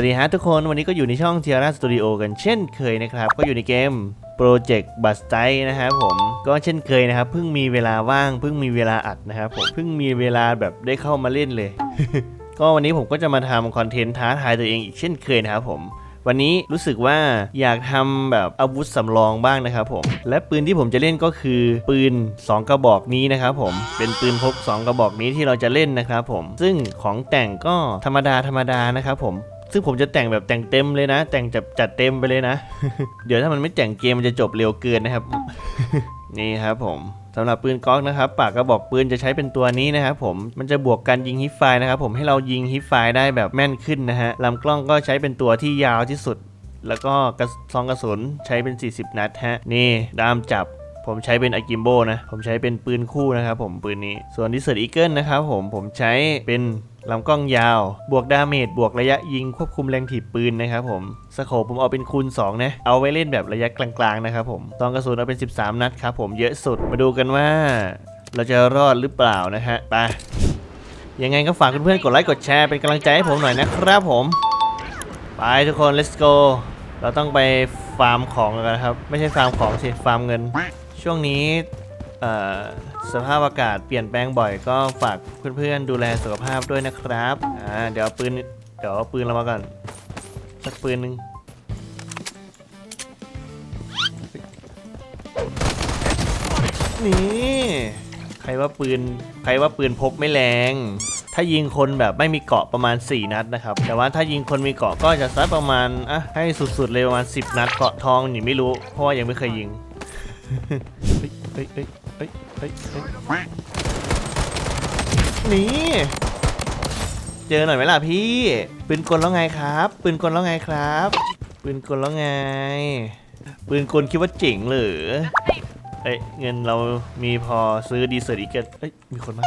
วัสดีฮะทุกคนวันนี้ก็อยู่ในช่อง Tiara Studio กันเช่นเคยนะครับ ก็อยู่ในเกม Project b u s t นะครับผมก็เช่นเคยนะครับเพิ่งมีเวลาว่างเพิ่งมีเวลาอัดนะครับผมเพิ่งมีเวลาแบบได้เข้ามาเล่นเลย ก็วันนี้ผมก็จะมาทำคอนเทนต์ท้าทายตัวเองอีกเช่นเคยนะครับผมวันนี้รู้สึกว่าอยากทำแบบอาวุธสำรองบ้างนะครับผม และปืนที่ผมจะเล่นก็คือปืน 2 กระบอกนี้นะครับผม เป็นปืนพก 2 กระบอกนี้ที่เราจะเล่นนะครับผม ซึ่งของแต่งก็ธรรมดาธรรมดานะครับผม ซึ่งผมจะแต่งแบบแต่งเต็มเลยนะ แต่งจัดจัดเต็มไปเลยนะ เดี๋ยวถ้ามันไม่แต่งเกมมันจะจบเร็วเกินนะครับ นี่ครับผมสำหรับปืนก๊อกนะครับปากกระบอกปืนจะใช้เป็นตัวนี้นะครับผมมันจะบวกการยิงฮิปไฟนะครับผมให้เรายิงฮิปไฟได้แบบแม่นขึ้นนะฮะลำกล้องก็ใช้เป็นตัวที่ยาวที่สุด แล้วก็กระซองกระสุนใช้เป็น 40 นัดฮะนี่ดามจับ ผมใช้เป็นอากิมโบนะ ผมใช้เป็นปืนคู่นะครับผมปืนนี้ ส่วนดิเซอร์อีเกิลนะครับผม ผมใช้เป็นลำกล้องยาว บวกดาเมจ บวกระยะยิง ควบคุมแรงถีบปืนนะครับผม สโคปผมเอาเป็นคูณ 2 นะ เอาไว้เล่นแบบระยะกลางๆนะครับผมซองกระสุนเอาเป็น 13 นัดครับผมเยอะสุด มาดูกันว่า เราจะรอดหรือเปล่านะฮะ ไป ยังไงก็ฝากเพื่อนๆ กดไลค์ กดแชร์ เป็นกำลังใจให้ผมหน่อยนะครับผม ไปทุกคน let's go เราต้องไปฟาร์มของกันนะครับ ไม่ใช่ฟาร์มของสิ ฟาร์มเงิน ช่วงนี้สภาพอากาศเปลี่ยนแปลงบ่อยก็ฝากเพื่อนๆดูแลสุขภาพด้วยนะครับอ่าเดี๋ยวปืนเดี๋ยวเอาปืนเรามาก่อนสักปืนหนึ่งนี่ใครว่าปืนใครว่าปืนพกไม่แรง ถ้ายิงคนแบบไม่มีเกราะประมาณ 4 นัดนะครับ แต่ว่าถ้ายิงคนมีเกราะก็จะซัดประมาณอะให้สุดๆเลยประมาณ 10 นัดเกราะทองนี่ไม่รู้ เพราะว่ายังไม่เคยยิง เฮ้ยเฮ้ยเฮ้ยเฮ้ยเฮ้ยเฮ้ยนี่เจอหน่อยไหมล่ะพี่ปืนกลแล้วไงครับปืนกลแล้วไงครับปืนกลแล้วไงปืนกลคิดว่าเจ๋งเหรอเอ้ยเงินเรามีพอซื้อดีเซอร์อีกเกตเอ้ยมีคนมา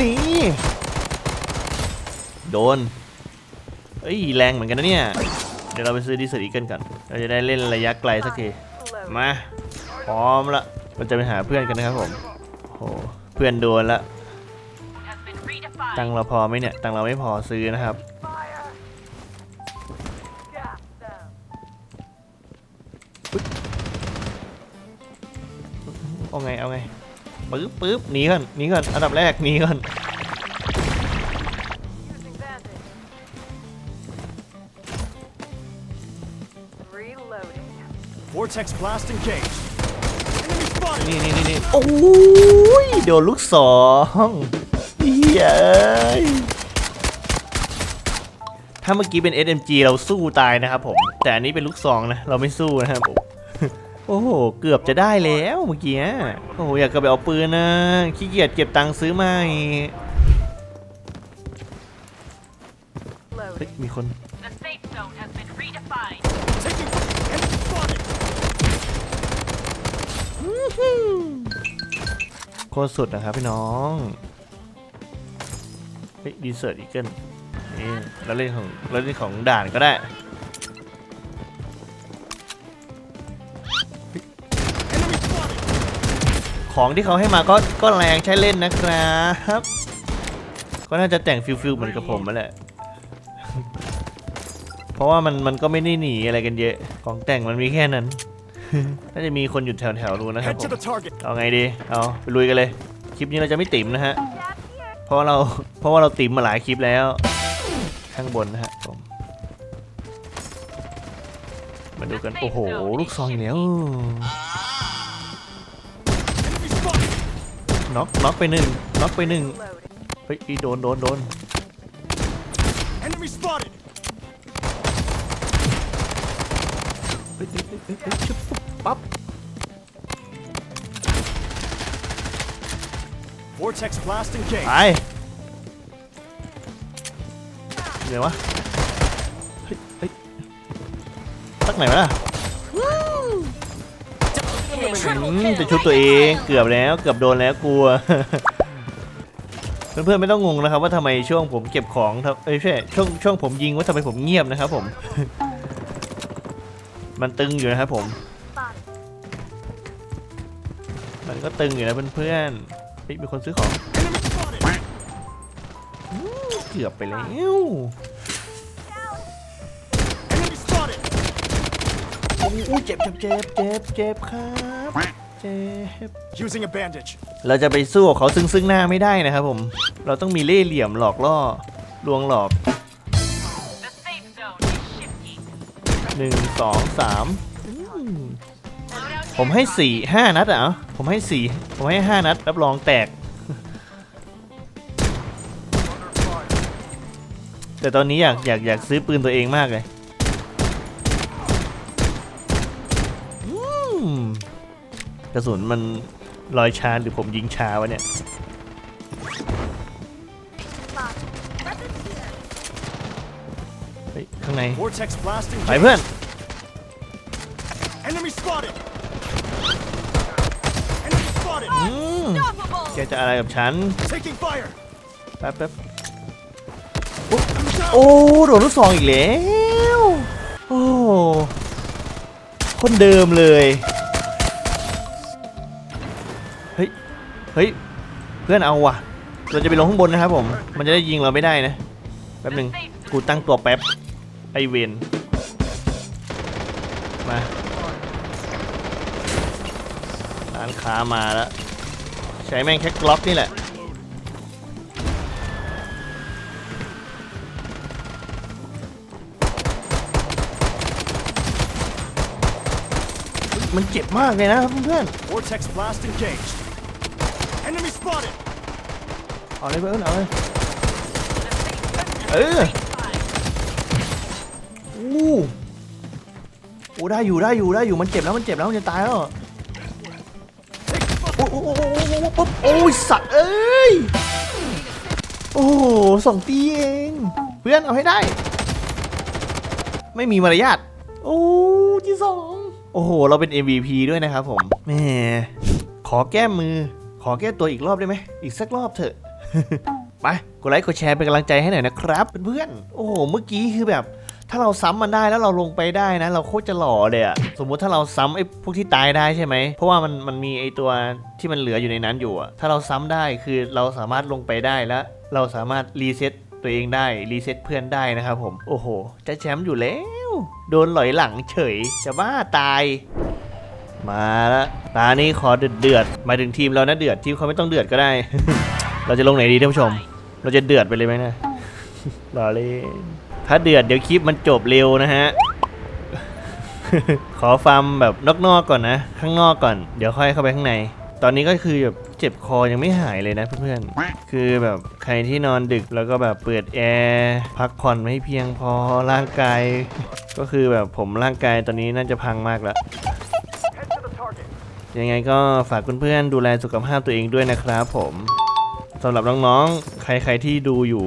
นี่โดนเอ้ยแรงเหมือนกันนะเนี่ย ดี๋ยวเราไปซื้อดีเซอร์อีกเกิลกัน เราจะได้เล่นระยะไกลสักที มา พร้อมละเราจะไปหาเพื่อนกันนะครับผมโอ้เพื่อนโดนละ ตังเราพอไหมเนี่ย ตังเราไม่พอซื้อนะครับ เอาไง เอาไง ปึ๊บปึ๊บหนีก่อน หนีก่อน อันดับแรก หนีก่อน Vortex blast engaged. Enemy spotted. นี่นี่นี่นี่โอ้ยโดนลูกสองเฮ้ยถ้าเมื่อกี้เป็น SMG เราสู้ตายนะครับผม แต่อันนี้เป็นลูกซองนะ เราไม่สู้นะครับผม โอ้โห เกือบจะได้แล้วเมื่อกี้อะโอ้โห อยากกลับไปเอาปืนนะ ขี้เกียจเก็บตังค์ซื้อใหม่ เฮ้ย Loading. มีคน โคตรสุดนะครับพี่น้อง เฮ้ยดีเซอร์อีเกิลนี่เราเล่นของเราเล่นของด่านก็ได้ของที่เขาให้มาก็ก็แรงใช้เล่นนะครับ ก็น่าจะแต่งฟิลฟิลเหมือนกับผมนั่นแหละ เพราะว่ามันมันก็ไม่ได้หนีอะไรกันเยอะ ของแต่งมันมีแค่นั้น น่าจะมีคนอยู่แถวแถวๆนู้นนะครับ Head ผ to ม the target. เอาไงดี เอาไปลุยกันเลย คลิปนี้เราจะไม่ติ่มนะฮะ เพราะว่าเราเพราะว่าเราติ่มมาหลายคลิปแล้ว ข้างบนนะฮะผม มาดูกัน โอ้โห ลูกซองอีกแล้ว Enemy spotted. น็อกน็อกไปหนึ่งน็อกไปหนึ่ง Loading. เฮ้ยอีโดนโดนโดน Enemy spotted. เฮ้ยเฮ้ยเฮ้ยเฮ้ยเฮ้ยชึบปุ๊บปั๊บ Vortex blast engaged. เดี๋ยววะเฮ้ยเฮ้ยสักไหนวะล่ะอืมจะชุบตัวเองเกือบแล้วเกือบโดนแล้วกลัว เพื่อนๆไม่ต้องงงนะครับว่าทำไมช่วงผมเก็บของทำเอ้ยไม่ใช่ช่วงช่วงผมยิงว่าทำไมผมเงียบนะครับผม มันตึงอยู่นะครับผม มันก็ตึงอยู่นะเพื่อนๆเฮ้ยมีคนซื้อของ Enemy spotted. กือบไปแล้ว Enemy spotted. โอ้ยเจ็บเจ็บเจ็บเจ็บเจ็บครับเจ็บ Using a bandage. เราจะไปสู้กับเขาซึ่งซึ่งหน้าไม่ได้นะครับผม เราต้องมีเล่ห์เหลี่ยมหลอกล่อลวงหลอก หนึ่งสองสามผมให้สี่ห้านัดอะผมให้สี่ผมให้ห้านัด รับรองแตก แต่ตอนนี้อยากอยากอยากซื้อปืนตัวเองมากเลยกระสุนมันลอยชาหรือผมยิงชาวะเนี่ยางใน Vortex blasting ไปเพื่อน Enemy spotted. Enemy spotted. อืมแกจะอะไรกับฉัน Taking fire. แป๊บแป๊บ I'm down. โอ้โดนลูกซองอีกแล้ว โอ้คนเดิมเลย เฮ้ย เฮ้ย เพื่อนเอาว่ะ เราจะไปลงข้างบนนะครับผม มันจะได้ยิงเราไม่ได้นะ แป๊บหนึ่งกูตั้งตัวแป๊บ ไอเวนมาร้านค้ามาแล้ว ใช้แม่งแค่กล็อกนี่แหละมันเจ็บมากเลยนะเพื่อน Vortex blast engaged. Enemy spotted. ๆเอาเลยเพื่อนเอาเลยเอออู้ โอ้ได้อยู่ได้อยู่ได้อยู่มันเจ็บแล้วมันเจ็บแล้วมันจะตายแล้วโอ้โอ้โอ้โอ้โอ้โอ้ปุ๊บโอ้ยสัตว์เอ้ยโอ้โหสองตีเองเพื่อนเอาให้ได้ ไม่มีมารยาทโอ้ที่สองโอ้โห เราเป็น MVP ด้วยนะครับผมแหมขอแก้มือ ขอแก้ตัวอีกรอบได้ไหมอีกสักรอบเถอะไปกดไลค์กดแชร์เป็นกำลังใจให้หน่อยนะครับเพื่อนๆโอ้โหเมื่อกี้คือแบบ ถ้าเราซ้ำมันได้แล้วเราลงไปได้นะ เราโคตรจะหล่อเลยอะสมมุติถ้าเราซ้ำไอ้พวกที่ตายได้ใช่ไหม เพราะว่ามันมันมีไอ้ตัวที่มันเหลืออยู่ในนั้นอยู่อะถ้าเราซ้ำได้คือเราสามารถลงไปได้แล้ว เราสามารถรีเซ็ตตัวเองได้รีเซ็ตเพื่อนได้นะครับผมโอ้โหจะแชมป์อยู่แล้ว โดนหลอยหลังเฉยจะบ้าตาย มาละตานี้ขอเดือดเดือดหมายถึงทีมเรานะเดือดทีมเขาไม่ต้องเดือดก็ได้ เราจะลงไหนดีท่านผู้ชม เราจะเดือดไปเลยไหมนะรอเล่น ถ้าเดือดเดี๋ยวคลิปมันจบเร็วนะฮะ ขอฟาร์มแบบนอกๆก่อนนะ ข้างนอกก่อน เดี๋ยวค่อยเข้าไปข้างใน ตอนนี้ก็คือแบบเจ็บคอยังไม่หายเลยนะเพื่อนๆ คือแบบใครที่นอนดึกแล้วก็แบบเปิดแอร์พักผ่อนไม่เพียงพอร่างกาย ก็คือแบบผมร่างกายตอนนี้น่าจะพังมากแล้วยังไงก็ฝากเพื่อนๆดูแลสุขภาพตัวเองด้วยนะครับผมสำหรับน้องๆ ใครๆที่ดูอยู่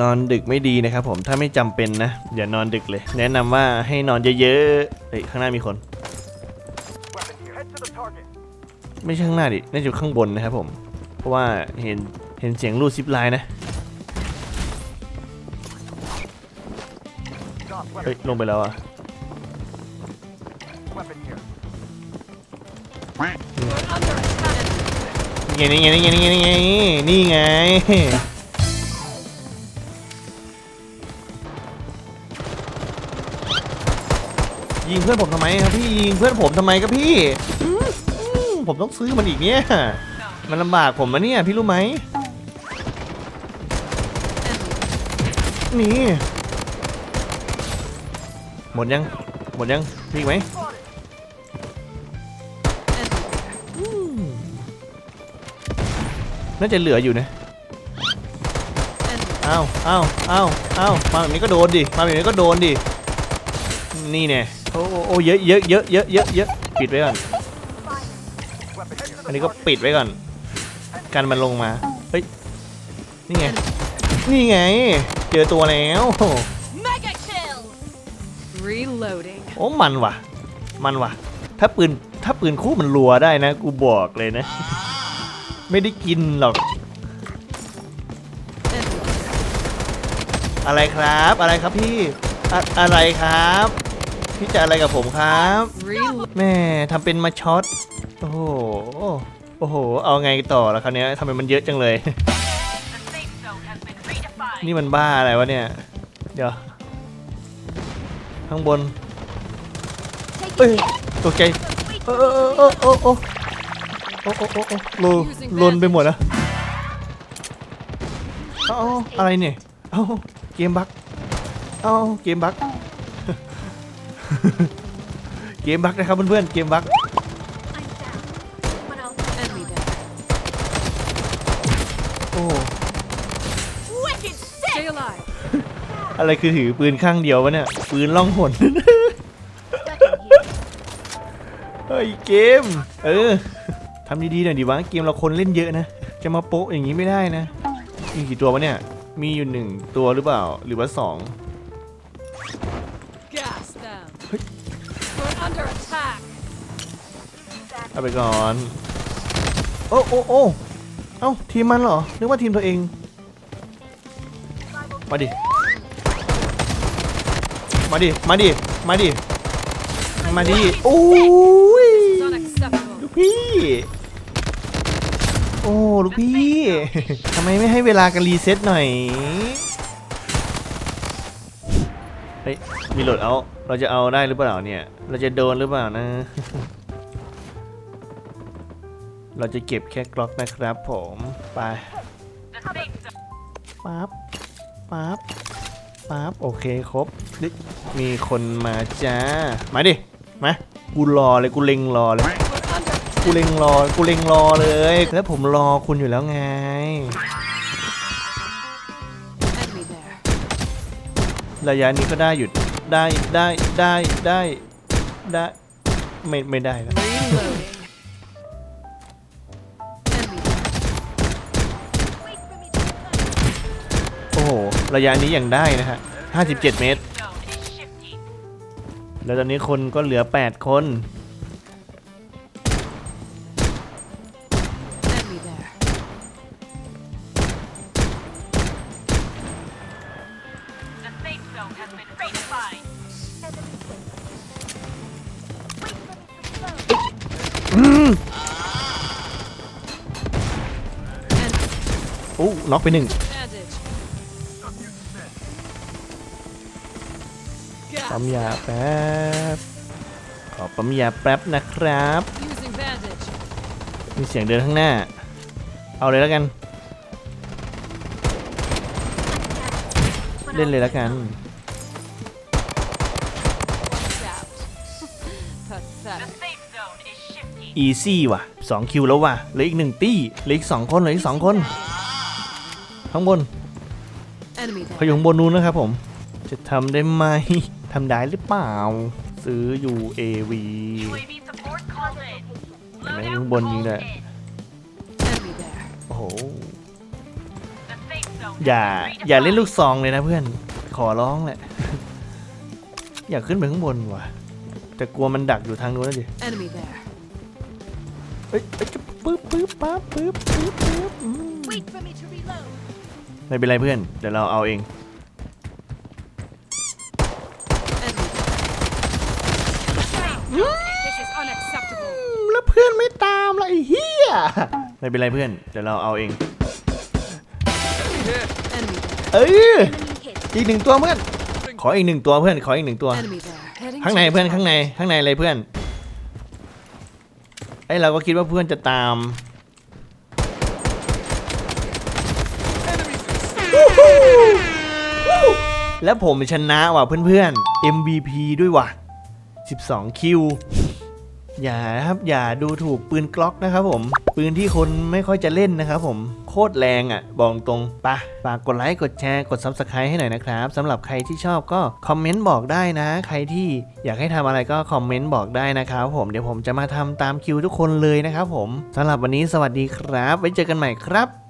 นอนดึกไม่ดีนะครับผมถ้าไม่จำเป็นนะอย่านอนดึกเลย แนะนำว่าให้นอนเยอะๆเฮ้ยข้างหน้ามีคน ไม่ใช่ข้างหน้าดิน่าจะข้างบนนะครับผมเพราะว่าเห็นเห็นเสียงรูดซิปไลน์นะเฮ้ยลงไปแล้วอะนี่ไงนี่ไงนี่ไงนี่ไงนี่ไง ยิงเพื่อนผมทำไมครับพี่ยิงเพื่อนผมทำไมครับพี่อืมอืมผมต้องซื้อมันอีกเนี่ย มันลำบากผมนะเนี่ยพี่รู้ไหมนี่หมดยังหมดยังมีอีกไหมอืมน่าจะเหลืออยู่นะ อ้าวอ้าวอ้าวอ้าวมาแบบนี้ก็โดนดิ มาแบบนี้ก็โดนดิ นี่เนี่ย โอ้โอ้โอ้เยอะเยอะเยอะเยอะเยอะเยอะปิดไว้ก่อน Weapon here. อันนี้ก็ปิดไว้ก่อน กันมันลงมา เฮ้ย นี่ไง นี่ไง เจอตัวแล้ว Mega kill. Reloading. โอ้ มันว่ะ มันว่ะ ถ้าปืน ถ้าปืนคู่มันรัวได้นะ กูบอกเลยนะ ไม่ได้กินหรอก อะไรครับ อะไรครับพี่อะอะไรครับ พี่จะอะไรกับผมครับ Reload. แม่ทำเป็นมาช็อตโอ้โหโอ้โห เอาไงต่อละคราวเนี้ยทำไมมันเยอะจังเลย The safe zone has been redefined. นี่มันบ้าอะไรวะเนี่ย เดี๋ยว ข้างบนเอ้ยตกใจเออเออเออเออเออโอ้โอ้โอ้โอ้โลลนไปหมดแล้วเอ้าอะไรเนี่ยเอ้าเกมบั๊กเอ้าเกมบั๊ก เกมบั๊กนะครับเพื่อนๆเกมบั๊ก Enemy there. โอ้ Wicked Stay alive. อะไรคือถือปืนข้างเดียววะเนี่ย ปืนล่องหน เฮ้ยเกม เออทำดีๆหน่อยดิวะเกมเราคนเล่นเยอะนะ จะมาโป๊ะอย่างนี้ไม่ได้นะ มีกี่ตัววะเนี่ย มีอยู่หนึ่งตัวหรือเปล่า หรือว่าสอง เอาไปก่อน โอ้โอ้โอ้เอ้าทีมมันเหรอ นึกว่าทีมตัวเอง มาดิ มาดิ มาดิ มาดิ มาดิ โอ้ย It's unacceptable. ลูกพี่ โอ้ ลูกพี่ ทำไมไม่ให้เวลากันรีเซ็ตหน่อย เฮ้ย มีโหลดเอา เราจะเอาได้หรือเปล่าเนี่ย เราจะโดนหรือเปล่านะ เราจะเก็บแค่กล็อกนะครับผมไปปั๊บปั๊บปั๊บโอเคครบมีคนมาจ้า มาดิ มา กูรอเลยกูเล็งรอเลย กูเล็งรอ กูเล็งรอเลย แล้วผมรอคุณอยู่แล้วไง ระยะนี้ก็ได้หยุด ได้ได้ได้ได้ได้ ไม่ไม่ได้นะ Reloading. ระยะนี้ยังได้นะฮะ57 เมตร Zone is shifty. แล้วตอนนี้คนก็เหลือ 8 คน Enemy there. The safe zone has been redefined. โอ้น็อกไปหนึ่ง ปั๊มยาแป๊บขอปั๊มยาแป๊บนะครับ มีเสียงเดินข้างหน้า เอาเลยแล้วกัน เล่นเลยแล้วกัน อีซี่ว่ะ2คิวแล้วว่ะเหลืออีกหนึ่งตี้เหลืออีกสองคนเหลืออีกสองคนข้างบน Enemy เขาอ there. ยู่ข้างบนนู้นนะครับผม จะทำได้ไหม ทำได้หรือเปล่า ซื้อ UAV UAV support called in. Mấy Loadout con bồn gì called nè. in. Enemy there. โอ้โห The safe zone อย่า has been อย่าเล่นลูก redefined. ซองเลยนะเพื่อน ขอร้องแหละ อยากขึ้นไปข้างบนว่ะ แต่กลัวมันดักอยู่ทางนู้นนะดิ Enemy there. เอ้ยเอ้ยจะปึ๊บปึ๊บปั๊บปึ๊บปึ๊บปึ๊บอืม Wait for me to reload. ไม่เป็นไรเพื่อน เดี๋ยวเราเอาเอง แล้วเพื่อนไม่ตามละไอ้เหี้ยไม่เป็นไรเพื่อน เดี๋ยวเราเอาเอง Enemy เอ้ยอีกหนึ่งตัวเพื่อน ขออีกหนึ่งตัวเพื่อน ขออีกหนึ่งตัว there. Enemy there. Heading ข้างใน to เพื่อน attack. ข้างในข้างในเลยเพื่อน ไอยเราก็คิดว่าเพื่อนจะตามแล้วผมชนะว่ะเพื่อนๆ MVP ด้วยว่ะ 12 คิว อย่าครับอย่าดูถูกปืนกล็อกนะครับผม ปืนที่คนไม่ค่อยจะเล่นนะครับผมโคตรแรงอะ บอกตรงปะฝากกดไลค์ กดแชร์ กด Subscribe ให้หน่อยนะครับสำหรับใครที่ชอบก็คอมเมนต์บอกได้นะ ใครที่อยากให้ทำอะไรก็คอมเมนต์บอกได้นะครับผมเดี๋ยวผมจะมาทำตามคิวทุกคนเลยนะครับผมสำหรับวันนี้สวัสดีครับ ไว้เจอกันใหม่ครับ